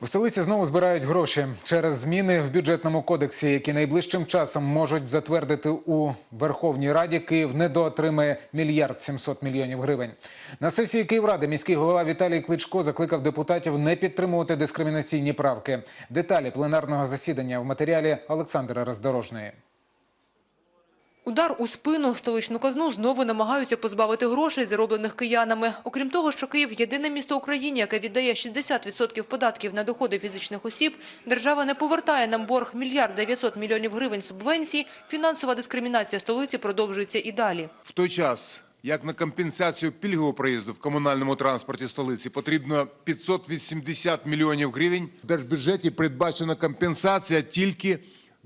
У столиці знову збирають гроші через зміни в бюджетному кодексі, які найближчим часом можуть затвердити у Верховній Раді. Київ недоотримає мільярд 700 мільйонів гривень. На сесії Київради міський голова Віталій Кличко закликав депутатів не підтримувати дискримінаційні правки. Деталі пленарного засідання в матеріалі Олександра Роздорожної. Удар у спину столичну казну знову намагаються позбавити грошей, зароблених киянами. Окрім того, що Київ – єдине місто в Україні, яке віддає 60% податків на доходи фізичних осіб, держава не повертає нам борг мільярд 900 мільйонів гривень субвенцій, фінансова дискримінація столиці продовжується і далі. В той час, як на компенсацію пільгового проїзду в комунальному транспорті столиці потрібно 580 мільйонів гривень, в держбюджеті передбачена компенсація тільки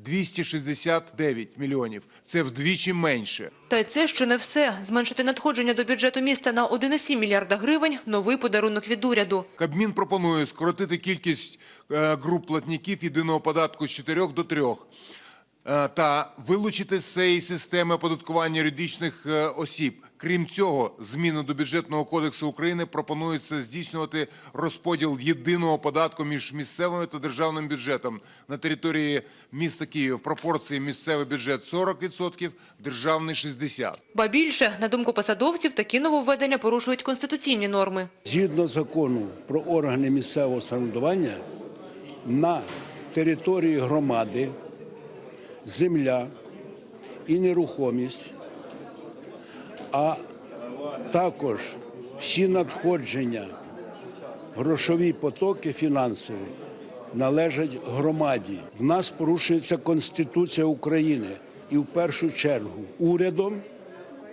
269 мільйонів. Це вдвічі менше. Та й це ще не все. Зменшити надходження до бюджету міста на 1,7 мільярда гривень – новий подарунок від уряду. Кабмін пропонує скоротити кількість е, груп платників єдиного податку з 4 до 3 е, та вилучити з цієї системи оподаткування юридичних е, осіб. Крім цього, зміни до бюджетного кодексу України пропонується здійснювати розподіл єдиного податку між місцевим та державним бюджетом на території міста Києва в пропорції місцевий бюджет 40%, державний 60%. Ба більше, на думку посадовців, такі нововведення порушують конституційні норми. Згідно закону про органи місцевого самоврядування, на території громади земля і нерухомість, а також всі надходження, грошові потоки фінансові належать громаді. В нас порушується Конституція України і в першу чергу урядом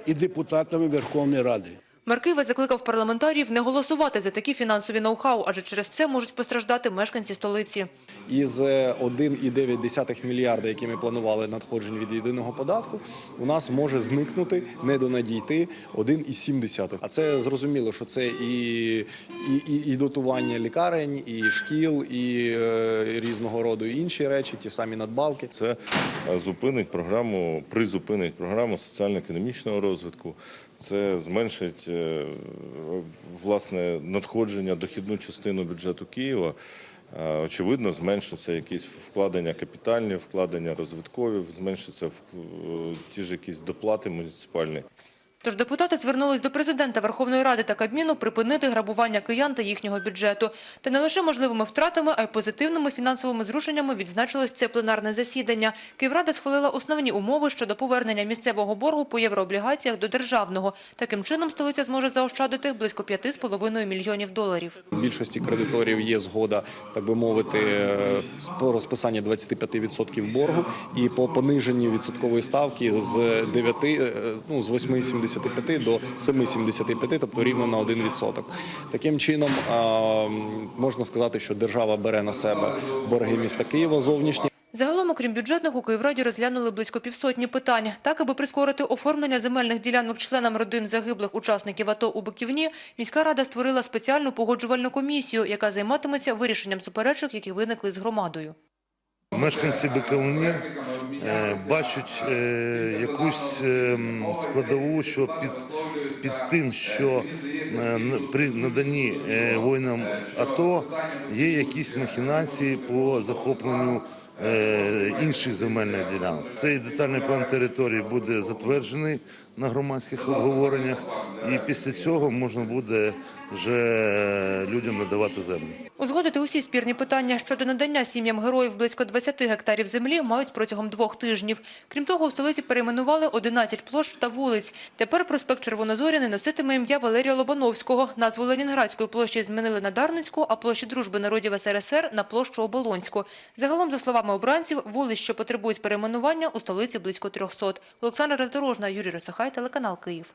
і депутатами Верховної Ради. Мер Києва закликав парламентарів не голосувати за такі фінансові ноу-хау, адже через це можуть постраждати мешканці столиці. Із 1,9 мільярда, які ми планували надходжень від єдиного податку, у нас може зникнути, недонадійти 1,7. А це зрозуміло, що це і, і, і, і дотування лікарень, і шкіл, і е, різного роду інші речі, ті самі надбавки. Це е, зупинить програму, призупинить програму соціально-економічного розвитку. Це зменшить е, власне надходження дохідну частину бюджету Києва. Е, Очевидно, зменшиться якісь вкладення капітальні, вкладення розвиткові, зменшиться е, ті ж якісь доплати муніципальні. Тож депутати звернулись до президента Верховної Ради та Кабміну припинити грабування киян та їхнього бюджету. Та не лише можливими втратами, а й позитивними фінансовими зрушеннями відзначилось це пленарне засідання. Київрада схвалила основні умови щодо повернення місцевого боргу по єврооблігаціях до державного. Таким чином столиця зможе заощадити близько 5,5 мільйонів доларів. У більшості кредиторів є згода, так би мовити, по розписанні 25% боргу і по пониженню відсоткової ставки з 9, е, ну, з 8,75 до 7,75, тобто рівно на 1%. Таким чином, можна сказати, що держава бере на себе борги міста Києва зовнішні. Загалом, окрім бюджетних, у Київраді розглянули близько півсотні питань. Так, аби прискорити оформлення земельних ділянок членам родин загиблих учасників АТО у Биківні, міська рада створила спеціальну погоджувальну комісію, яка займатиметься вирішенням суперечок, які виникли з громадою. Мешканці Биковні е, бачать е, якусь е, складову, що під, під тим, що е, при наданні е, воїнам АТО є якісь махінації по захопленню е, інших земельних ділянок. Цей детальний план території буде затверджений на громадських обговореннях, і після цього можна буде вже людям надавати землю. Узгодити усі спірні питання щодо надання сім'ям героїв близько 20 гектарів землі мають протягом двох тижнів. Крім того, у столиці перейменували 11 площ та вулиць. Тепер проспект Червонозоряний носитиме ім'я Валерія Лобановського. Назву Ленінградської площі змінили на Дарницьку, а площі Дружби народів СРСР на площу Оболонську. Загалом, за словами обранців, вулиць, що потребують перейменування, у столиці близько 300. Олександра Роздорожна, Юрій Росохай, телеканал Київ.